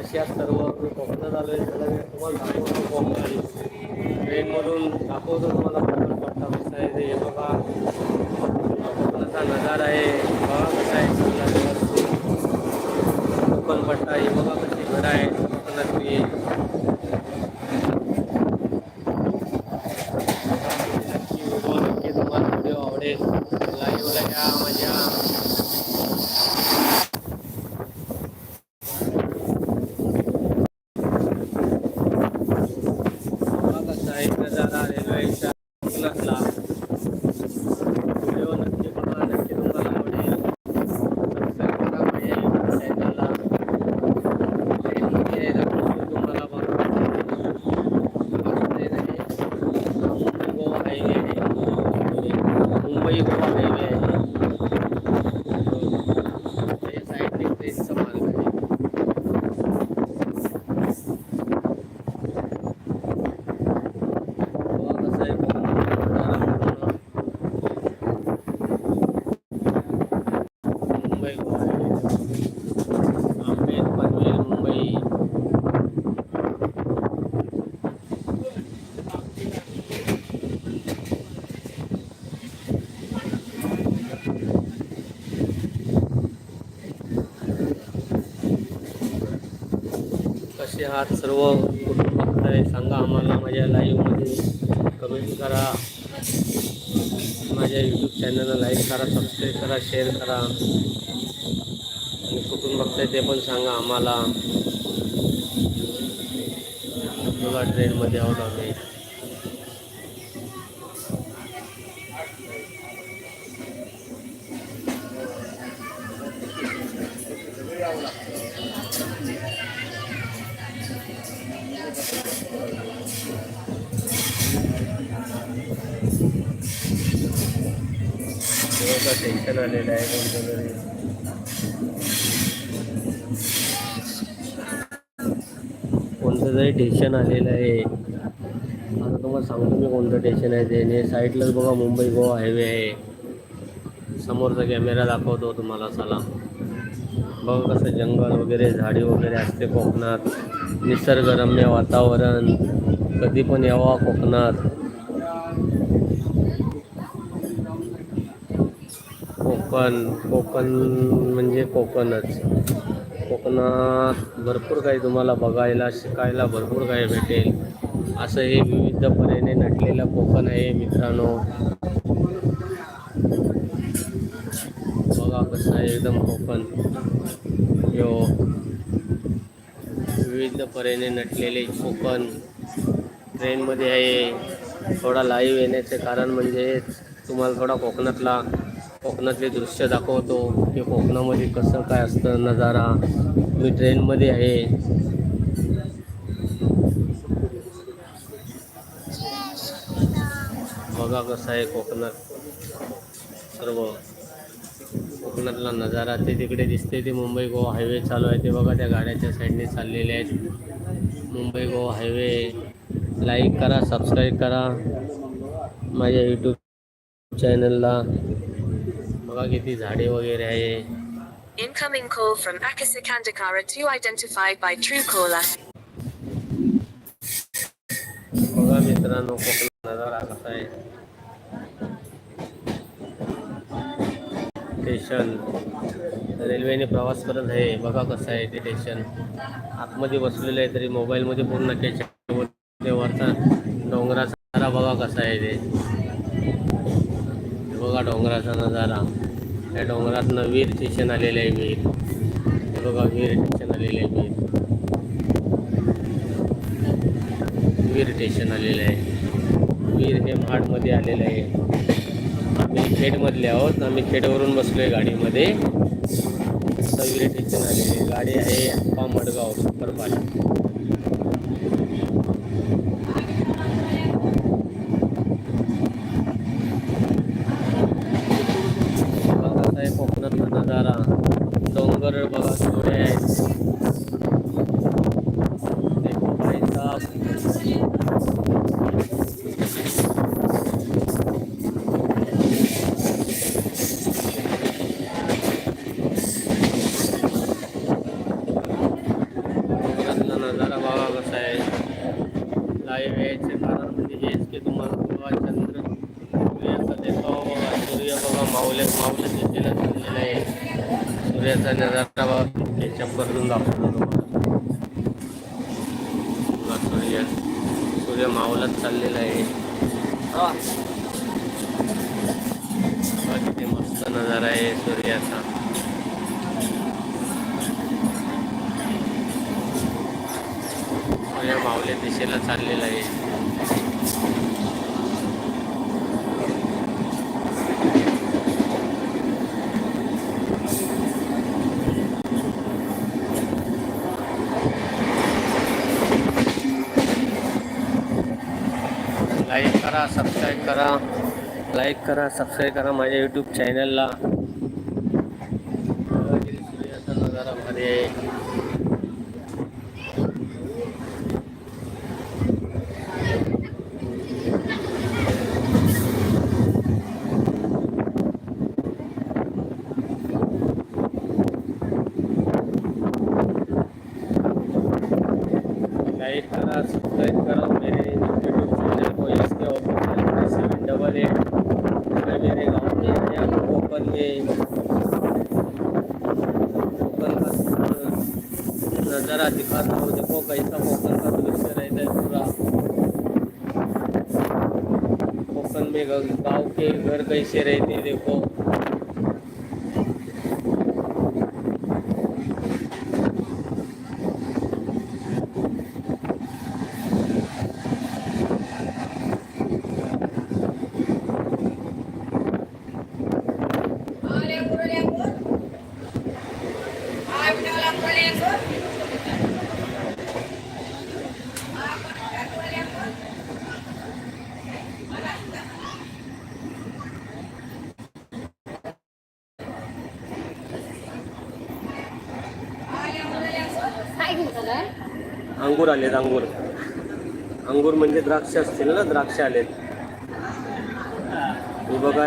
सर्व मी कोकणात आलो आहे त्याला मी तुम्हाला दाखवतो कोकण ट्रेनमधून दाखवतो तुम्हाला कोकण पट्टा कसा आहे ते. बघा. हा कोकणाचा नजारा आहे. बघा कसा आहे सगळ्यावरती. कोकण पट्टा हे बघा कशी घरं आहे कोकणातली नक्की व्हिडिओ नक्की तुम्हाला व्हिडिओ आवडेल लाईव्हला या माझ्या बघा कसा आहे नजारा रेल्वेच्या कोकणातला व्हिडिओ नक्की बघा नक्की तुम्हाला आवडेल सबस्क्राईब करा माझ्या यूट्यूब चॅनलला ट्रेनमध्ये दाखवतो तुम्हाला बघा ट्रेन आहे मुंबई गोवा हायवे आहे मुंबई गोवा हायवे आहे त्याच्या साईडने ट्रेनचा मार्ग आहे गोवा कसा आहे कोकणात मुंबई. अहमेद पनवेल मुंबई. कसे आहात सर्व? कुठून बघताय? सांगा आम्हाला माझ्या लाईव्हमध्ये कमेंट करा. माझ्या यूट्यूब चॅनलला लाईक करा सबस्क्राईब करा शेअर करा. आणि कुठून बघताय ते पण सांगा आम्हाला. तुला ट्रेनमध्ये आहोत आम्ही. तेव्हा टेन्शन आलेलं आहे कोणतं तरी. कोणतं तरी टेन्शन आलेलं आहे. आता तुम्हाला सांगतो मी कोणतं टेन्शन आहे ते. आणि साईडलाच बघा मुंबई गोवा हायवे आहे. समोरचा कॅमेरा दाखवतो तुम्हाला सला बघा कसं जंगल वगैरे झाडी वगैरे असते कोकणात. निसर्गरम्य वातावरण. कधी पण यावा कोकणात. कोकण कोकण म्हणजे कोकणच. कोकणात भरपूर काही तुम्हाला बघायला शिकायला भरपूर काही भेटेल. असं हे विविध परेने नटलेलं कोकण आहे मित्रांनो. बघा कसं आहे एकदम कोकण. यो. विविध परेने नटलेले कोकण. ट्रेनमध्ये आहे. थोडा लाईव्ह येण्याचे कारण म्हणजे तुम्हाला थोडा कोकणातला कोकणातले दृश्य दाखवतो की कोकणामध्ये कसं काय असतं नजारा. मी ट्रेनमध्ये आहे. बघा कसं आहे कोकणात सर्व. कोकणातला नजारा ते तिकडे दिसते ते मुंबई गोवा हायवे चालू आहे. ते बघा त्या गाड्याच्या साईडने चाललेले आहेत. मुंबई गोवा हायवे. लाईक करा सबस्क्राईब करा. माझ्या यूट्यूब चॅनलला बघा किती झाडे वगैरे आहे. Incoming call from Akasa Kandakara 2 identified by Truecaller. बघा मित्रांनो कोकणात नजारा कसा आहे. स्टेशन रेल्वेने प्रवास करत आहे. बघा कसं आहे ते स्टेशन आतमध्ये बसलेलं आहे तरी मोबाईलमध्ये पूर्ण स्टेशन ते वरचा डोंगराचा नजारा बघा कसा आहे ते. बघा डोंगराचा नजारा. त्या डोंगरातनं वीर स्टेशन आलेलं आहे वीर. हे बघा वीर स्टेशन आलेलं आहे वीर. वीर स्टेशन आलेलं आहे. वीर हे महाडमध्ये आलेलं आहे. आम्ही खेडमधले आहोत. आम्ही खेडवरून बसलो आहे गाडीमध्ये वीर स्टेशन आलेले आहे. गाडी आहे अप्पा मडगाव सुपरफास्ट बघा कसा आहे कोकणातला नजारा डोंगर बघा थोडे आहेत देखो भाई साहब डोंगरातला नजारा कसा आहे? लाईव्ह यायचे कारण म्हणजे हेच की तुम्हाला बघा चंद्र सूर्याचा देखावा बघा सूर्य बघा मावल्या मावल्या दिशेला चाललेला आहे सूर्याचा नजारा बघा याच्यापासून दाखवतो तुम्हाला. सूर्य. सूर्य मावलत चाललेला आहे. बघा किती मस्त नजारा आहे सूर्याचा. सूर्य दिशेला चाललेला आहे. लाईक करा सबस्क्राईब करा. लाईक करा सबस्क्राईब करा माझ्या यूट्यूब चॅनलला सूर्याचा नजारा भारी आहे लाइक करा सब्सक्राइब करा मेरे यूट्यूब चैनल को, इसके ऑफिशियल सेवन डबल एट मैं मेरे गाँव में आया कोकन में कोकन का नज़ारा दिखाता हूँ। देखो कैसा कोकन का दृश्य रहता है पूरा। कोकन में गाँव के घर कैसे रहते हैं देखो अंगूर आलेत अंगूर. अंगूर म्हणजे द्राक्ष असतील ना द्राक्ष आलेत. बघा